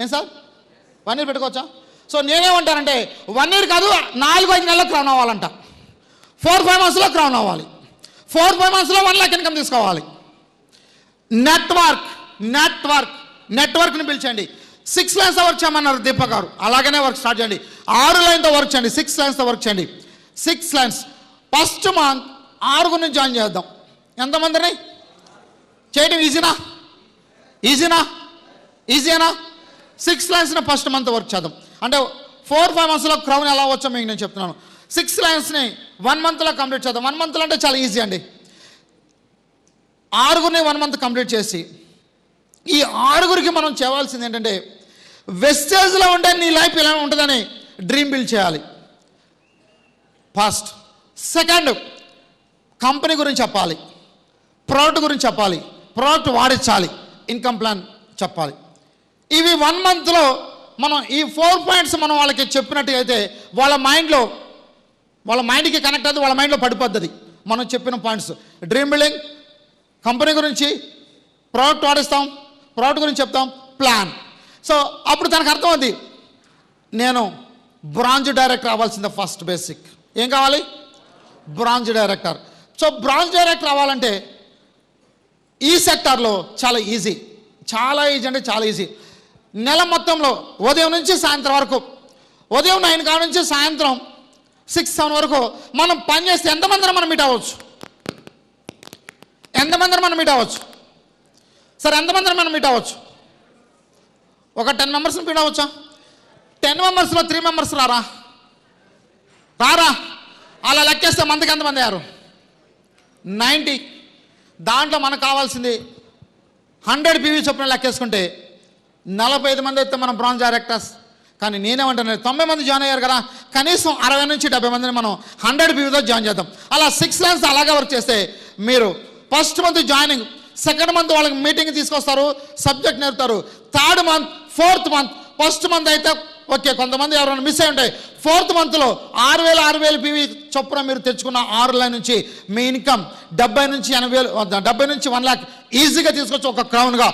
ఏం sir? One year పెట్టుకోవచ్చా? So నేనేమంటానంటే వన్ ఇయర్ కాదు నాలుగు ఐదు నెలలకు క్రౌన్ అవ్వాలంట. ఫోర్ ఫైవ్ మంత్స్లో క్రౌన్ అవ్వాలి. ఫోర్ ఫైవ్ మంత్స్లో వన్ ల్యాక్ ఇన్కమ్ తీసుకోవాలి. నెట్వర్క్ నెట్వర్క్ నెట్వర్క్ని పిలిచండి. సిక్స్ లైన్స్ వర్క్ చేయమన్నారు దీప గారు. అలాగనే వర్క్ స్టార్ట్ చేయండి. ఆరు లైన్తో వర్క్ చేయండి. సిక్స్ లైన్స్తో వర్క్ చేయండి. సిక్స్ లైన్స్ ఫస్ట్ మంత్ ఆరుగురిని జాయిన్ చేద్దాం. ఎంతమందిని? చేయడం ఈజీనా ఈజీనా ఈజీనా సిక్స్ లైన్స్ని ఫస్ట్ మంత్ వర్క్ చేద్దాం. అంటే ఫోర్ ఫైవ్ మంత్స్లో క్రౌన్ ఎలా వచ్చో మీకు నేను చెప్తున్నాను. సిక్స్ లైన్స్ని వన్ మంత్లో కంప్లీట్ చేద్దాం. వన్ మంత్లో అంటే చాలా ఈజీ అండి. ఆరుగురిని వన్ మంత్ కంప్లీట్ చేసి ఈ ఆరుగురికి మనం చేయవలసింది ఏంటంటే వెస్టేజ్లో ఉంటే నీ లైఫ్ ఇలా ఉంటుందని డ్రీమ్ బిల్డ్ చేయాలి. ఫస్ట్ సెకండ్ కంపెనీ గురించి చెప్పాలి. ప్రోడక్ట్ గురించి చెప్పాలి. ప్రోడక్ట్ వాడించాలి ఇన్కమ్ ప్లాన్ చెప్పాలి. ఇవి వన్ మంత్లో మనం ఈ ఫోర్ పాయింట్స్ మనం వాళ్ళకి చెప్పినట్టయితే వాళ్ళ మైండ్లో వాళ్ళ మైండ్కి కనెక్ట్ అవుతుంది వాళ్ళ మైండ్లో పడిపోద్ది మనం చెప్పిన పాయింట్స్ డ్రీమ్ బిల్డింగ్ కంపెనీ గురించి ప్రోడక్ట్ వాడిస్తాం ప్రోడక్ట్ గురించి చెప్తాం ప్లాన్ సో అప్పుడు తనకు అర్థమైంది నేను బ్రాంజ్ డైరెక్టర్ అవ్వాల్సిందే ఫస్ట్ బేసిక్ ఏం కావాలి? Bronze director so bronze director అవ్వాలంటే ఈ సెక్టార్లో చాలా ఈజీ చాలా ఈజీ అంటే చాలా ఈజీ నెల మొత్తంలో ఉదయం నుంచి సాయంత్రం వరకు. ఉదయం నైన్ కాడ నుంచి సాయంత్రం సిక్స్ సెవెన్ వరకు మనం పని చేస్తే ఎంతమందిని మనం మీట్ అవ్వచ్చు? ఎంతమందిని మనం మీట్ అవ్వచ్చు? సరే ఎంతమందిని మనం మీట్ అవ్వచ్చు? ఒక టెన్ మెంబర్స్ని మీట్ అవ్వచ్చా? టెన్ మెంబర్స్లో త్రీ మెంబర్స్ రారా? రారా? అలా లెక్కేస్తే మందికి ఎంతమంది అయ్యారు? నైంటీ. దాంట్లో మనకు కావాల్సింది హండ్రెడ్ పీవీ చొప్పున లెక్కేసుకుంటే నలభై ఐదు మంది అయితే మనం బ్రాంజ్ డైరెక్టర్స్ కానీ నేనేమంటాను తొంభై మంది జాయిన్ అయ్యారు కదా కనీసం అరవై నుంచి డెబ్బై మందిని మనం హండ్రెడ్ పీపుల్తో జాయిన్ చేద్దాం. అలా సిక్స్ లైన్స్ అలాగే వర్క్ చేస్తే మీరు first month joining second month వాళ్ళకి మీటింగ్ తీసుకొస్తారు సబ్జెక్ట్ నేర్పుతారు. Third month fourth month first month అయితే ఓకే కొంతమంది ఎవరైనా మిస్ అయి ఉంటాయి. ఫోర్త్ మంత్లో ఆరు వేలు ఆరు వేలు పీవీ చొప్పున మీరు తెచ్చుకున్న ఆరు లైన్ నుంచి మీ ఇన్కమ్ డెబ్బై నుంచి ఎనభై వేలు డెబ్బై నుంచి వన్ ల్యాక్ ఈజీగా తీసుకొచ్చి ఒక క్రౌన్గా